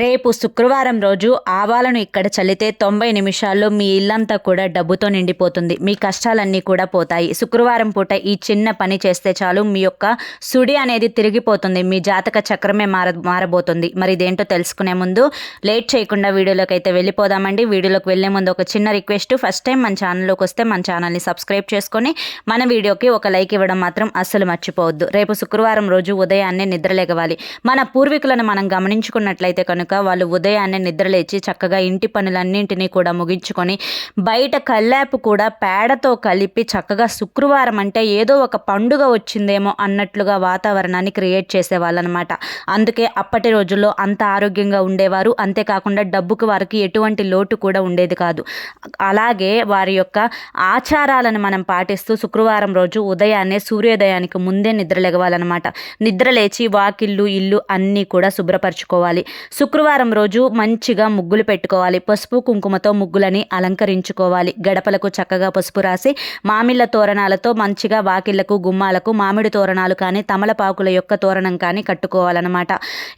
రేపు శుక్రవారం రోజు ఆవాలను ఇక్కడ చల్లితే తొంభై నిమిషాల్లో మీ ఇల్లంతా కూడా డబ్బుతో నిండిపోతుంది. మీ కష్టాలన్నీ కూడా పోతాయి. శుక్రవారం పూట ఈ చిన్న పని చేస్తే చాలు మీ యొక్క సుడి అనేది తిరిగిపోతుంది. మీ జాతక చక్రమే మార మారబోతుంది. మరి ఇదేంటో తెలుసుకునే ముందు లేట్ చేయకుండా వీడియోలోకి అయితే వెళ్ళిపోదామండి. వీడియోలోకి వెళ్ళే ముందు ఒక చిన్న రిక్వెస్ట్. ఫస్ట్ టైం మన ఛానల్లోకి వస్తే మన ఛానల్ని సబ్స్క్రైబ్ చేసుకొని మన వీడియోకి ఒక లైక్ ఇవ్వడం మాత్రం అస్సలు మర్చిపోవద్దు. రేపు శుక్రవారం రోజు ఉదయాన్నే నిద్రలేగవాలి. మన పూర్వీకులను మనం గమనించుకున్నట్లయితే కనుక వాళ్ళు ఉదయాన్నే నిద్రలేచి చక్కగా ఇంటి పనులన్నింటినీ కూడా ముగించుకొని బయట కల్లాపు కూడా పేడతో కలిపి చక్కగా శుక్రవారం అంటే ఏదో ఒక పండుగ వచ్చిందేమో అన్నట్లుగా వాతావరణాన్ని క్రియేట్ చేసేవాళ్ళనమాట. అందుకే అప్పటి రోజుల్లో అంత ఆరోగ్యంగా ఉండేవారు. అంతేకాకుండా డబ్బుకు వారికి ఎటువంటి లోటు కూడా ఉండేది కాదు. అలాగే వారి యొక్క ఆచారాలను మనం పాటిస్తూ శుక్రవారం రోజు ఉదయాన్నే సూర్యోదయానికి ముందే నిద్రలేగవాలన్నమాట నిద్రలేచి వాకిళ్ళు ఇల్లు అన్నీ కూడా శుభ్రపరచుకోవాలి. శుక్రవారం రోజు మంచిగా ముగ్గులు పెట్టుకోవాలి. పసుపు కుంకుమతో ముగ్గులని అలంకరించుకోవాలి. గడపలకు చక్కగా పసుపు రాసి మామిళ్ళ తోరణాలతో మంచిగా వాకిళ్ళకు గుమ్మాలకు మామిడి తోరణాలు కానీ తమలపాకుల యొక్క తోరణం కానీ కట్టుకోవాలన్నమాట.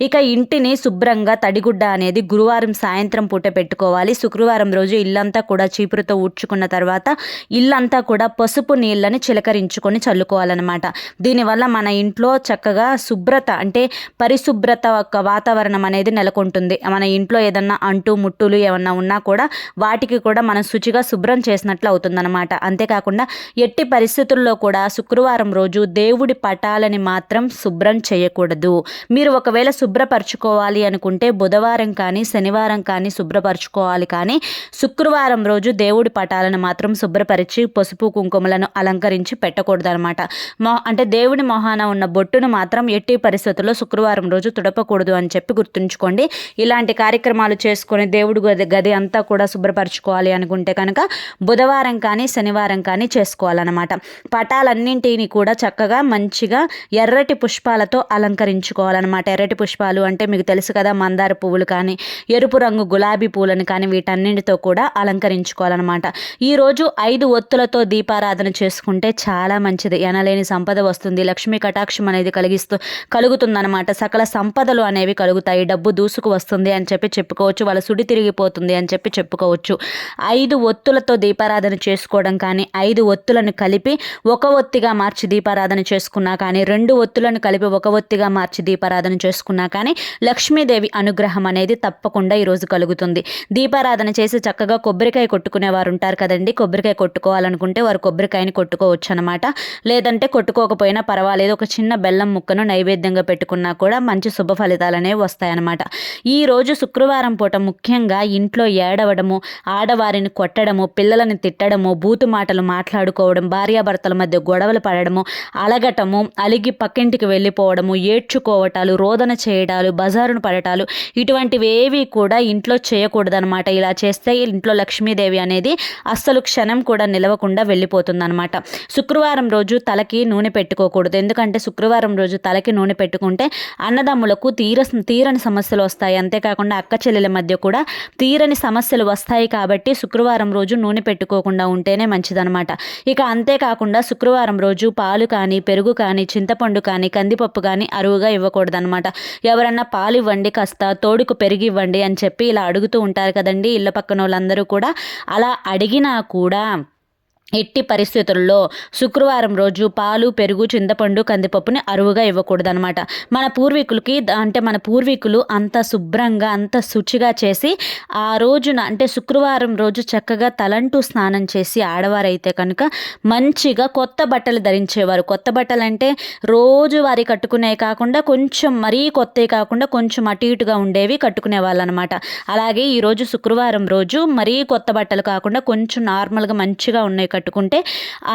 ఇక ఇంటిని శుభ్రంగా తడిగుడ్డ అనేది గురువారం సాయంత్రం పూట పెట్టుకోవాలి. శుక్రవారం రోజు ఇల్లంతా కూడా చీపురుతో ఊడ్చుకున్న తర్వాత ఇల్లంతా కూడా పసుపు నీళ్ళని చిలకరించుకొని చల్లుకోవాలన్నమాట. దీనివల్ల మన ఇంట్లో చక్కగా శుభ్రత అంటే పరిశుభ్రత యొక్క వాతావరణం అనేది ఉంటుంది మన ఇంట్లో ఏదన్నా అంటు ముట్టులు ఏమన్నా ఉన్నా కూడా వాటికి కూడా మనం శుచిగా శుభ్రం చేసినట్లు అవుతుందన్నమాట. అంతేకాకుండా ఎట్టి పరిస్థితుల్లో కూడా శుక్రవారం రోజు దేవుడి పటాలని మాత్రం శుభ్రం చేయకూడదు. మీరు ఒకవేళ శుభ్రపరచుకోవాలి అనుకుంటే బుధవారం కానీ శనివారం కానీ శుభ్రపరచుకోవాలి కానీ శుక్రవారం రోజు దేవుడి పటాలను మాత్రం శుభ్రపరిచి పసుపు కుంకుమలను అలంకరించి పెట్టకూడదు అనమాట మొ అంటే దేవుడి మొహాన ఉన్న బొట్టును మాత్రం ఎట్టి పరిస్థితుల్లో శుక్రవారం రోజు తుడపకూడదు అని చెప్పి గుర్తుంచుకోండి. ఇలాంటి కార్యక్రమాలు చేసుకొని దేవుడు గది గది అంతా కూడా శుభ్రపరచుకోవాలి అనుకుంటే కనుక బుధవారం కానీ శనివారం కానీ చేసుకోవాలన్నమాట. పటాలన్నింటిని కూడా చక్కగా మంచిగా ఎర్రటి పుష్పాలతో అలంకరించుకోవాలన్నమాట. ఎర్రటి పుష్పాలు అంటే మీకు తెలుసు కదా మందార పువ్వులు కానీ ఎరుపు రంగు గులాబీ పూలను కానీ వీటన్నింటితో కూడా అలంకరించుకోవాలన్నమాట. ఈరోజు ఐదు ఒత్తులతో దీపారాధన చేసుకుంటే చాలా మంచిది. ఎనలేని సంపద వస్తుంది. లక్ష్మీ కటాక్షం అనేది కలిగిస్తూ కలుగుతుందన్నమాట. సకల సంపదలు అనేవి కలుగుతాయి. డబ్బు దూసుకు వస్తుంది అని చెప్పి చెప్పుకోవచ్చు వాళ్ళ సుడి తిరిగిపోతుంది అని చెప్పి చెప్పుకోవచ్చు. ఐదు ఒత్తులతో దీపారాధన చేసుకోవడం కానీ ఐదు ఒత్తులను కలిపి ఒక ఒత్తిగా మార్చి దీపారాధన చేసుకున్నా కానీ రెండు ఒత్తులను కలిపి ఒక ఒత్తిగా మార్చి దీపారాధన చేసుకున్నా కానీ లక్ష్మీదేవి అనుగ్రహం అనేది తప్పకుండా ఈరోజు కలుగుతుంది. దీపారాధన చేసి చక్కగా కొబ్బరికాయ కొట్టుకునే వారు ఉంటారు కదండి. కొబ్బరికాయ కొట్టుకోవాలనుకుంటే వారు కొబ్బరికాయని కొట్టుకోవచ్చు అనమాట లేదంటే కొట్టుకోకపోయినా పర్వాలేదు. ఒక చిన్న బెల్లం ముక్కను నైవేద్యంగా పెట్టుకున్నా కూడా మంచి శుభ ఫలితాలు అనేవి వస్తాయన్నమాట. ఈ రోజు శుక్రవారం పూట ముఖ్యంగా ఇంట్లో ఏడవడము ఆడవారిని కొట్టడము పిల్లలని తిట్టడము బూతు మాటలు మాట్లాడుకోవడం భార్యాభర్తల మధ్య గొడవలు పడడము అలగటము అలిగి పక్కింటికి వెళ్ళిపోవడము ఏడ్చుకోవటాలు రోదన చేయడాలు బజారును పడటాలు ఇటువంటివేవి కూడా ఇంట్లో చేయకూడదనమాట ఇలా చేస్తే ఇంట్లో లక్ష్మీదేవి అనేది అస్సలు క్షణం కూడా నిలవకుండా వెళ్ళిపోతుందన్నమాట. శుక్రవారం రోజు తలకి నూనె పెట్టుకోకూడదు. ఎందుకంటే శుక్రవారం రోజు తలకి నూనె పెట్టుకుంటే అన్నదమ్ములకు తీర తీరని సమస్యలు వస్తాయి. వస్తాయి. అంతేకాకుండా అక్క చెల్లెల మధ్య కూడా తీరని సమస్యలు వస్తాయి కాబట్టి శుక్రవారం రోజు నూనె పెట్టుకోకుండా ఉంటేనే మంచిదనమాట ఇక అంతేకాకుండా శుక్రవారం రోజు పాలు కానీ పెరుగు కానీ చింతపండు కానీ కందిపప్పు కానీ అరువుగా ఇవ్వకూడదనమాట ఎవరన్నా పాలు ఇవ్వండి కాస్త తోడుకు పెరిగి ఇవ్వండి అని చెప్పి ఇలా అడుగుతూ ఉంటారు కదండి. ఇళ్ళ పక్కన వాళ్ళందరూ కూడా అలా అడిగినా కూడా ఎట్టి పరిస్థితుల్లో శుక్రవారం రోజు పాలు పెరుగు చింతపండు కందిపప్పుని అరువుగా ఇవ్వకూడదు అనమాట మన పూర్వీకులకి అంటే మన పూర్వీకులు అంత శుభ్రంగా అంత శుచిగా చేసి ఆ రోజున అంటే శుక్రవారం రోజు చక్కగా తలంటూ స్నానం చేసి ఆడవారైతే కనుక మంచిగా కొత్త బట్టలు ధరించేవారు. కొత్త బట్టలు అంటే రోజు వారి కట్టుకునే కాకుండా కొంచెం మరీ కొత్తవి కాకుండా కొంచెం అటు ఇటుగా ఉండేవి కట్టుకునే వాళ్ళు అనమాట అలాగే ఈరోజు శుక్రవారం రోజు మరీ కొత్త బట్టలు కాకుండా కొంచెం నార్మల్గా మంచిగా ఉన్నాయి కట్టుకుంటే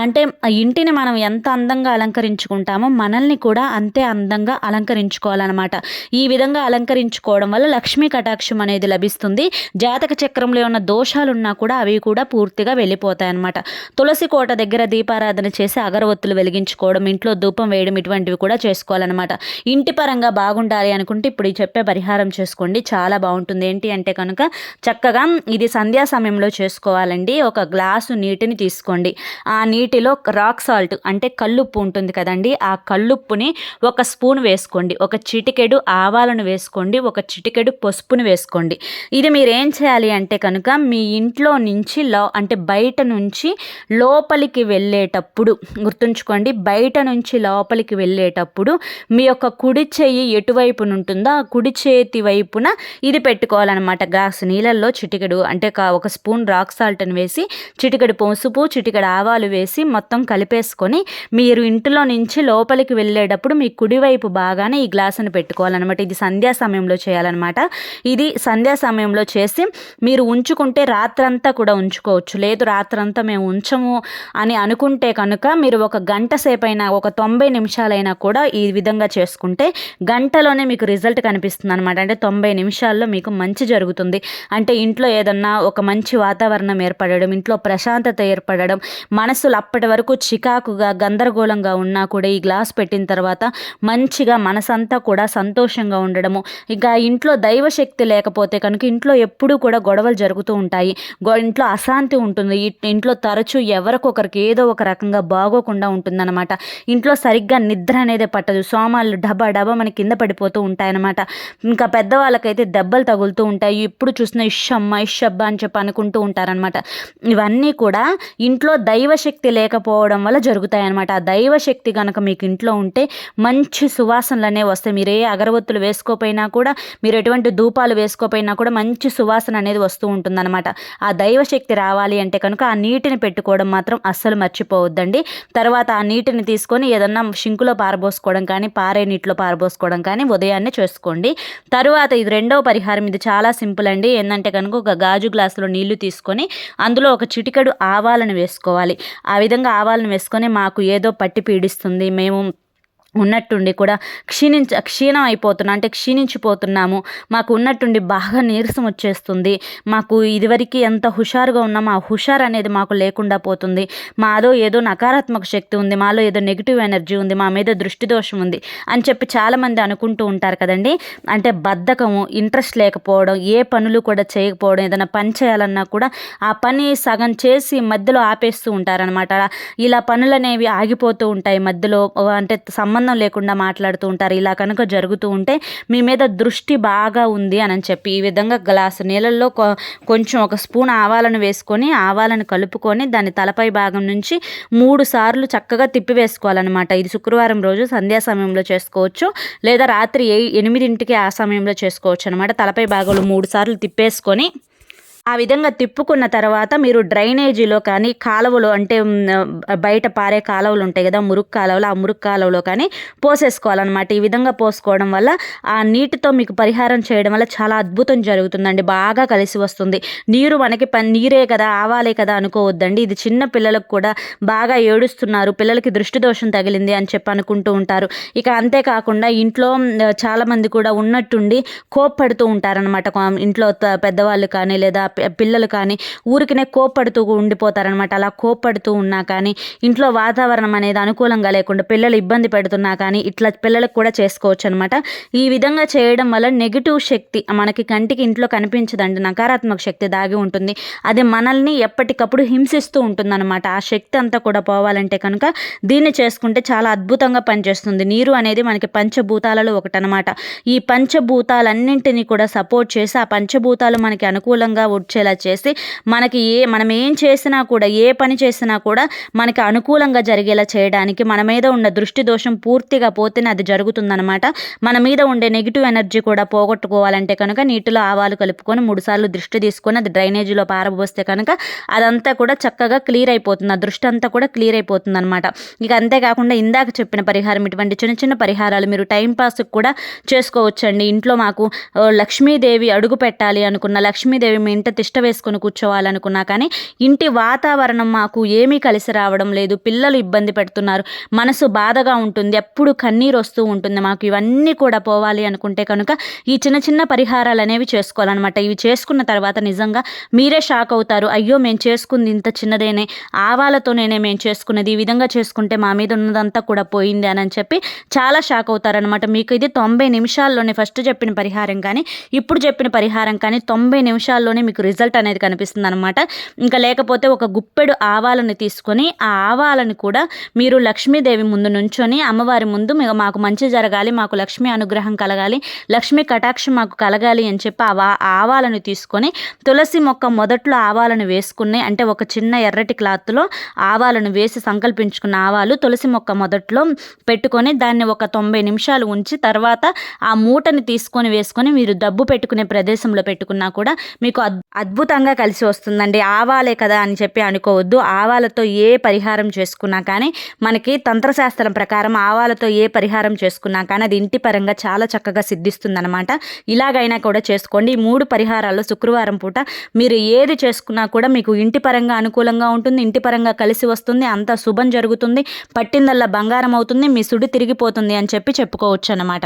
అంటే ఇంటిని మనం ఎంత అందంగా అలంకరించుకుంటామో మనల్ని కూడా అంతే అందంగా అలంకరించుకోవాలన్నమాట. ఈ విధంగా అలంకరించుకోవడం వల్ల లక్ష్మీ కటాక్షం అనేది లభిస్తుంది. జాతక చక్రంలో ఉన్న దోషాలున్నా కూడా అవి కూడా పూర్తిగా వెళ్ళిపోతాయి అన్నమాట తులసి కోట దగ్గర దీపారాధన చేసి అగరవత్తులు వెలిగించుకోవడం ఇంట్లో ధూపం వేయడం ఇటువంటివి కూడా చేసుకోవాలన్నమాట. ఇంటి పరంగా బాగుండాలి అనుకుంటే ఇప్పుడు చెప్పే పరిహారం చేసుకోండి చాలా బాగుంటుంది. ఏంటి అంటే కనుక చక్కగా ఇది సంధ్యా సమయంలో చేసుకోవాలండి. ఒక గ్లాసు నీటిని తీసుకొని తీసుకోండి. ఆ నీటిలో రాక్ సాల్ట్ అంటే కల్లుప్పు ఉంటుంది కదండి ఆ కల్లుప్పుని ఒక స్పూన్ వేసుకోండి. ఒక చిటికెడు ఆవాలను వేసుకోండి ఒక చిటికెడు పసుపును వేసుకోండి. ఇది మీరు ఏం చేయాలి అంటే కనుక మీ ఇంట్లో నుంచి లో అంటే బయట నుంచి లోపలికి వెళ్ళేటప్పుడు గుర్తుంచుకోండి బయట నుంచి లోపలికి వెళ్ళేటప్పుడు మీ యొక్క కుడి చెయ్యి ఎటువైపున ఉంటుందో ఆ కుడి చేతి వైపున ఇది పెట్టుకోవాలన్నమాట. గ్లాస్ నీళ్ళల్లో చిటికెడు అంటే ఒక స్పూన్ రాక్ సాల్ట్ని వేసి చిటికెడు పసుపు చిటికెడు ఆవాలు వేసి మొత్తం కలిపేసుకొని మీరు ఇంటిలో నుంచి లోపలికి వెళ్ళేటప్పుడు మీ కుడివైపు బాగానే ఈ గ్లాసును పెట్టుకోవాలన్నమాట. ఇది సంధ్యా సమయంలో చేయాలన్నమాట. ఇది సంధ్యా సమయంలో చేసి మీరు ఉంచుకుంటే రాత్రంతా కూడా ఉంచుకోవచ్చు. లేదు రాత్రంతా మేము ఉంచము అని అనుకుంటే కనుక మీరు ఒక గంట సేపైనా ఒక తొంభై నిమిషాలైనా కూడా ఈ విధంగా చేసుకుంటే గంటలోనే మీకు రిజల్ట్ కనిపిస్తుంది అనమాట అంటే తొంభై నిమిషాల్లో మీకు మంచి జరుగుతుంది. అంటే ఇంట్లో ఏదన్నా ఒక మంచి వాతావరణం ఏర్పడడం ఇంట్లో ప్రశాంతత ఏర్పడడం మనసులు అప్పటి వరకు చికాకుగా గందరగోళంగా ఉన్నా కూడా ఈ గ్లాస్ పెట్టిన తర్వాత మంచిగా మనసంతా కూడా సంతోషంగా ఉండడము. ఇంకా ఇంట్లో దైవశక్తి లేకపోతే కనుక ఇంట్లో ఎప్పుడూ కూడా గొడవలు జరుగుతూ ఉంటాయి. ఇంట్లో అశాంతి ఉంటుంది. ఇంట్లో తరచూ ఎవరికొకరికి ఏదో ఒక రకంగా బాగోకుండా ఉంటుందన్నమాట. ఇంట్లో సరిగ్గా నిద్ర అనేది పట్టదు. సోమాలు డబా డబా మన కింద పడిపోతూ ఉంటాయన్నమాట. ఇంకా పెద్దవాళ్ళకైతే దెబ్బలు తగులుతూ ఉంటాయి. ఇప్పుడు చూసిన ఇష్ అబ్బా అని చెప్పి అనుకుంటూ ఉంటారనమాట ఇవన్నీ కూడా ఇంట్లో ఇంట్లో దైవశక్తి లేకపోవడం వల్ల జరుగుతాయన్నమాట. ఆ దైవశక్తి కనుక మీకు ఇంట్లో ఉంటే మంచి సువాసనలు అనేవి వస్తాయి. మీరు ఏ అగరబత్తులు వేసుకోపోయినా కూడా మీరు ఎటువంటి ధూపాలు వేసుకోపోయినా కూడా మంచి సువాసన అనేది వస్తూ ఉంటుందన్నమాట. ఆ దైవశక్తి రావాలి అంటే కనుక ఆ నీటిని పెట్టుకోవడం మాత్రం అస్సలు మర్చిపోవద్దండి. తర్వాత ఆ నీటిని తీసుకొని ఏదన్నా షింకులో పారబోసుకోవడం కానీ పారే నీటిలో పారబోసుకోవడం కానీ ఉదయాన్నే చేసుకోండి. తరువాత ఇది రెండవ పరిహారం. ఇది చాలా సింపుల్ అండి. ఏంటంటే కనుక ఒక గాజు గ్లాసులో నీళ్ళు తీసుకొని అందులో ఒక చిటికెడు ఆవాలను వేసుకోవాలి. ఆ విధంగా ఆవాలను వేసుకొని మాకు ఏదో పట్టి పీడిస్తుంది. మేము ఉన్నట్టుండి కూడా క్షీణించ క్షీణం అయిపోతున్నాం అంటే క్షీణించిపోతున్నాము. మాకు ఉన్నట్టుండి బాగా నీరసం వచ్చేస్తుంది. మాకు ఇదివరకు ఎంత హుషారుగా ఉన్నామో ఆ హుషారు అనేది మాకు లేకుండా పోతుంది. మాలో ఏదో నకారాత్మక శక్తి ఉంది మాలో ఏదో నెగిటివ్ ఎనర్జీ ఉంది మా మీద దృష్టి దోషం ఉంది అని చెప్పి చాలామంది అనుకుంటూ ఉంటారు కదండి. అంటే బద్ధకము ఇంట్రెస్ట్ లేకపోవడం ఏ పనులు కూడా చేయకపోవడం ఏదైనా పని చేయాలన్నా కూడా ఆ పని సగం చేసి మధ్యలో ఆపేస్తూ ఉంటారనమాట ఇలా పనులు అనేవి ఆగిపోతూ ఉంటాయి మధ్యలో. అంటే సంబంధం సంబంధం లేకుండా మాట్లాడుతూ ఉంటారు. ఇలా కనుక జరుగుతూ ఉంటే మీ మీద దృష్టి బాగా ఉంది అని చెప్పి ఈ విధంగా గ్లాసు నీళ్ళల్లో కొంచెం ఒక స్పూన్ ఆవాలను వేసుకొని ఆవాలను కలుపుకొని దాని తలపై భాగం నుంచి మూడు సార్లు చక్కగా తిప్పి వేసుకోవాలన్నమాట ఇది శుక్రవారం రోజు సంధ్యా సమయంలో చేసుకోవచ్చు. లేదా రాత్రి ఎనిమిదింటికి ఆ సమయంలో చేసుకోవచ్చు అనమాట తలపై భాగంలో మూడు సార్లు తిప్పేసుకొని ఆ విధంగా తిప్పుకున్న తర్వాత మీరు డ్రైనేజీలో కానీ కాలువలో అంటే బయట పారే కాలువలు ఉంటాయి కదా మురుగు కాలువలు ఆ మురుగు కాలువలో కానీ పోసేసుకోవాలన్నమాట. ఈ విధంగా పోసుకోవడం వల్ల ఆ నీటితో మీకు పరిహారం చేయడం వల్ల చాలా అద్భుతం జరుగుతుందండి. బాగా కలిసి వస్తుంది. నీరు మనకి పని నీరే కదా ఆవాలే కదా అనుకోవద్దండి. ఇది చిన్న పిల్లలకు కూడా బాగా ఏడుస్తున్నారు. పిల్లలకి దృష్టి దోషం తగిలింది అని చెప్పి అనుకుంటూ ఉంటారు. ఇక అంతేకాకుండా ఇంట్లో చాలామంది కూడా ఉన్నట్టుండి కోప్పడుతూ ఉంటారనమాట ఇంట్లో పెద్దవాళ్ళు కానీ లేదా పిల్లలు కానీ ఊరికినే కోప్పడుతూ ఉండిపోతారనమాట అలా కోప్పడుతూ ఉన్నా కానీ ఇంట్లో వాతావరణం అనేది అనుకూలంగా లేకుండా పిల్లలు ఇబ్బంది పెడుతున్నా కానీ ఇట్లా పిల్లలకు కూడా చేసుకోవచ్చు అనమాట ఈ విధంగా చేయడం వల్ల నెగిటివ్ శక్తి మనకి కంటికి ఇంట్లో కనిపించదండి. నకారాత్మక శక్తి దాగి ఉంటుంది. అది మనల్ని ఎప్పటికప్పుడు హింసిస్తూ ఉంటుందన్నమాట. ఆ శక్తి అంతా కూడా పోవాలంటే కనుక దీన్ని చేసుకుంటే చాలా అద్భుతంగా పనిచేస్తుంది. నీరు అనేది మనకి పంచభూతాలలో ఒకటనమాట ఈ పంచభూతాలన్నింటినీ కూడా సపోర్ట్ చేసి ఆ పంచభూతాలు మనకి అనుకూలంగా వచ్చేలా చేసి మనకి ఏ మనం ఏం చేసినా కూడా ఏ పని చేసినా కూడా మనకి అనుకూలంగా జరిగేలా చేయడానికి మన మీద ఉన్న దృష్టి దోషం పూర్తిగా పోతేనే అది జరుగుతుందనమాట మన మీద ఉండే నెగిటివ్ ఎనర్జీ కూడా పోగొట్టుకోవాలంటే కనుక నీటిలో ఆవాలు కలుపుకొని మూడుసార్లు దృష్టి తీసుకొని అది డ్రైనేజీలో పారబోస్తే కనుక అదంతా కూడా చక్కగా క్లియర్ అయిపోతుంది. ఆ దృష్టి అంతా కూడా క్లియర్ అయిపోతుంది అనమాట ఇక అంతేకాకుండా ఇందాక చెప్పిన పరిహారం ఇటువంటి చిన్న చిన్న పరిహారాలు మీరు టైంపాస్కి కూడా చేసుకోవచ్చండి. ఇంట్లో మాకు లక్ష్మీదేవి అడుగు పెట్టాలి అనుకున్న లక్ష్మీదేవి మీ ఇంటి తిష్ట వేసుకొని కూర్చోవాలనుకున్నా కానీ ఇంటి వాతావరణం మాకు ఏమీ కలిసి రావడం లేదు. పిల్లలు ఇబ్బంది పెడుతున్నారు. మనసు బాధగా ఉంటుంది. ఎప్పుడు కన్నీరు వస్తూ ఉంటుంది. మాకు ఇవన్నీ కూడా పోవాలి అనుకుంటే కనుక ఈ చిన్న చిన్న పరిహారాలు అనేవి చేసుకోవాలన్నమాట. ఇవి చేసుకున్న తర్వాత నిజంగా మీరే షాక్ అవుతారు. అయ్యో మేము చేసుకుంది ఇంత చిన్నదేనే. ఆవాలతోనేనే మేము చేసుకున్నది. ఈ విధంగా చేసుకుంటే మా మీద ఉన్నదంతా కూడా పోయింది అని చెప్పి చాలా షాక్ అవుతారనమాట మీకు ఇది తొంభై నిమిషాల్లోనే ఫస్ట్ చెప్పిన పరిహారం కానీ ఇప్పుడు చెప్పిన పరిహారం కానీ తొంభై నిమిషాల్లోనే మీకు రిజల్ట్ అనేది కనిపిస్తుంది అనమాట ఇంకా లేకపోతే ఒక గుప్పెడు ఆవాలను తీసుకొని ఆ ఆవాలను కూడా మీరు లక్ష్మీదేవి ముందు నుంచొని అమ్మవారి ముందు మాకు మంచి జరగాలి మాకు లక్ష్మీ అనుగ్రహం కలగాలి లక్ష్మీ కటాక్షం మాకు కలగాలి అని చెప్పి ఆ ఆవాలను తీసుకొని తులసి మొక్క మొదట్లో ఆవాలను వేసుకుని అంటే ఒక చిన్న ఎర్రటి క్లాత్లో ఆవాలను వేసి సంకల్పించుకున్న ఆవాలు తులసి మొక్క మొదట్లో పెట్టుకొని దాన్ని ఒక తొంభై నిమిషాలు ఉంచి తర్వాత ఆ మూటని తీసుకొని వేసుకొని మీరు డబ్బు పెట్టుకునే ప్రదేశంలో పెట్టుకున్నా కూడా మీకు అద్భుతంగా కలిసి వస్తుందండి. ఆవాలే కదా అని చెప్పి అనుకోవద్దు. ఆవాలతో ఏ పరిహారం చేసుకున్నా కానీ మనకి తంత్రశాస్త్రం ప్రకారం ఆవాలతో ఏ పరిహారం చేసుకున్నా కానీ అది ఇంటి పరంగా చాలా చక్కగా సిద్ధిస్తుందన్నమాట. ఇలాగైనా కూడా చేసుకోండి. ఈ మూడు పరిహారాల్లో శుక్రవారం పూట మీరు ఏది చేసుకున్నా కూడా మీకు ఇంటి పరంగా అనుకూలంగా ఉంటుంది. ఇంటి పరంగా కలిసి వస్తుంది. అంత శుభం జరుగుతుంది. పట్టిందల్లా బంగారం అవుతుంది. మీ సుడి తిరిగిపోతుంది అని చెప్పి చెప్పుకోవచ్చు అన్నమాట